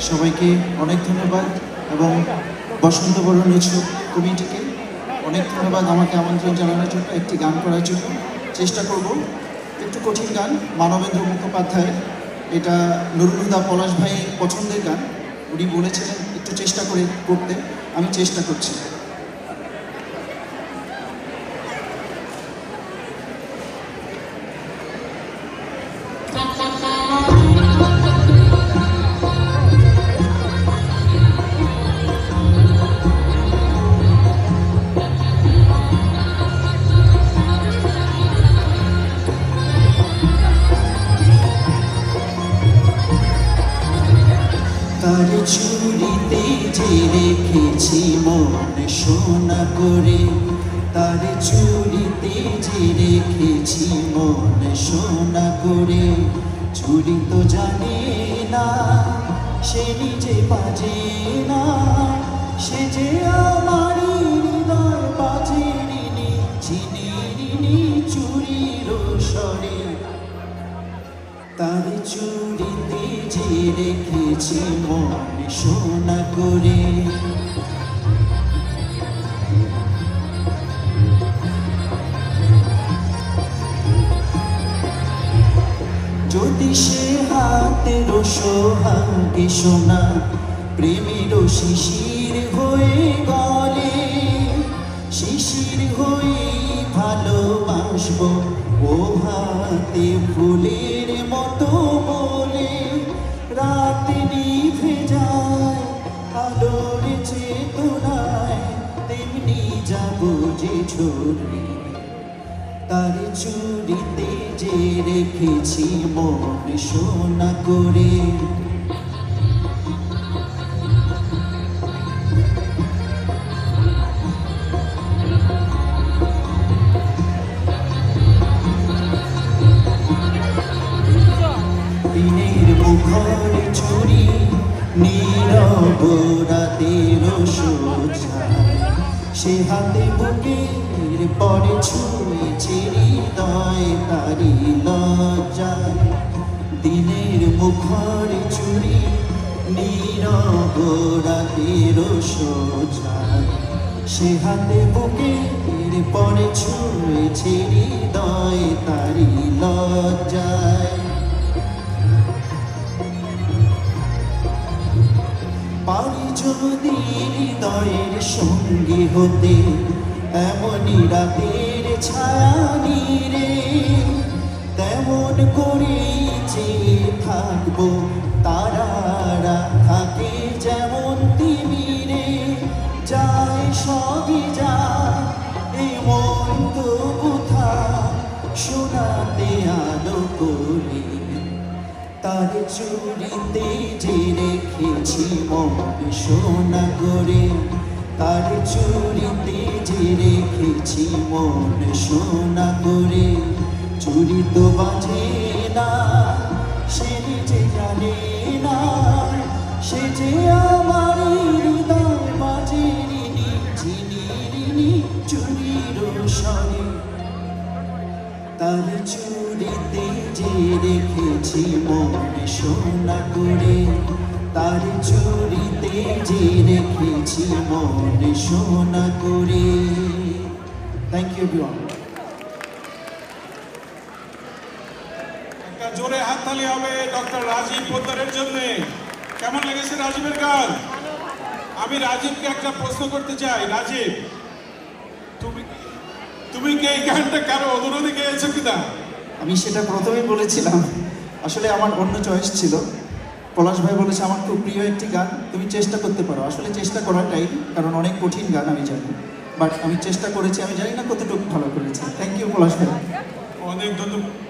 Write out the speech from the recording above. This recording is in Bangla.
সবাইকে অনেক ধন্যবাদ এবং বসন্ত বরণ উৎসব কমিটিকে। অনেক ধন্যবাদ আমাকে আমন্ত্রণ জানানোর জন্য একটি গান করার জন্য। চেষ্টা করব একটু কঠিন গান, মানবেন্দ্র মুখোপাধ্যায় এটা নরুদা পলাশ ভাই পছন্দের গান। উনি বলেছিলেন, একটু চেষ্টা করে করতে। আমি চেষ্টা করছি। তার চুরিতে যে রেখেছি মনে সোনা করে, তার চুরিতে যে রেখেছি মনে সোনা করে। চুরি তো জানে না, সে নিজে বাজে না, সে যে আমার হৃদয় বাজে রিনি চিনি চুরির সরে তার চুরিতে যে রেখেছি মনে সোনা করে। যদি সে হাতের সোহাগে সোনা প্রেমের শিশির হয়ে গলে, শিশির হয়ে ভালোবাসবো, ও হাতে ফুলের যে ঝরে তার চুরিতে যে রেখেছি মন সোনা করে। দিনের মুখর চুরি নীরব রাতের সে হাতে বুকের পরে ছুঁয়েছে হৃদয় তারি লজ্জায় দিনের মুখর চুরি নীরব রাতের সোঝায় সে হাতে বুকের পরে ছুঁয়েছে হৃদয় তারি লজ্জায় যদি হৃদয়ের সঙ্গী হতে এমনই রাতের ছায়ানি রে তেমন করে যে থাকব তারারা চুরিতে যে রেখেছি মন সোনা করে। তার চুরিতে যে রেখেছি মন সোনা করে। চুরি তো বাজে না, সে নিজে জানে। চুরিতে যে রেখেছি মনে সোনা করে, তার চুরিতে যে রেখেছি মনে সোনা করে। থ্যাংক ইউ এভরিওয়ান একটা জোরে হাততালি হবে ডক্টর রাজীব পোদ্দারের জন্য। কেমন লেগেছে রাজীবের গান আমি রাজীবকে একটা প্রশ্ন করতে চাই। রাজীব, তুমি তুমি কি এই গানটা কারও অনুরোধে গেয়েছো কিনা? আমি সেটা প্রথমেই বলেছিলাম। আসলে আমার অন্য চয়েস ছিল। পলাশ ভাই বলেছে, আমার খুব প্রিয় একটি গান, তুমি চেষ্টা করতে পারো। আসলে চেষ্টা করাটাই, কারণ অনেক কঠিন গান আমি জানি। বাট আমি চেষ্টা করেছি, আমি জানি না কতটুকু ভালো করেছি। থ্যাংক ইউ পলাশ ভাই। অনেক ধন্যবাদ।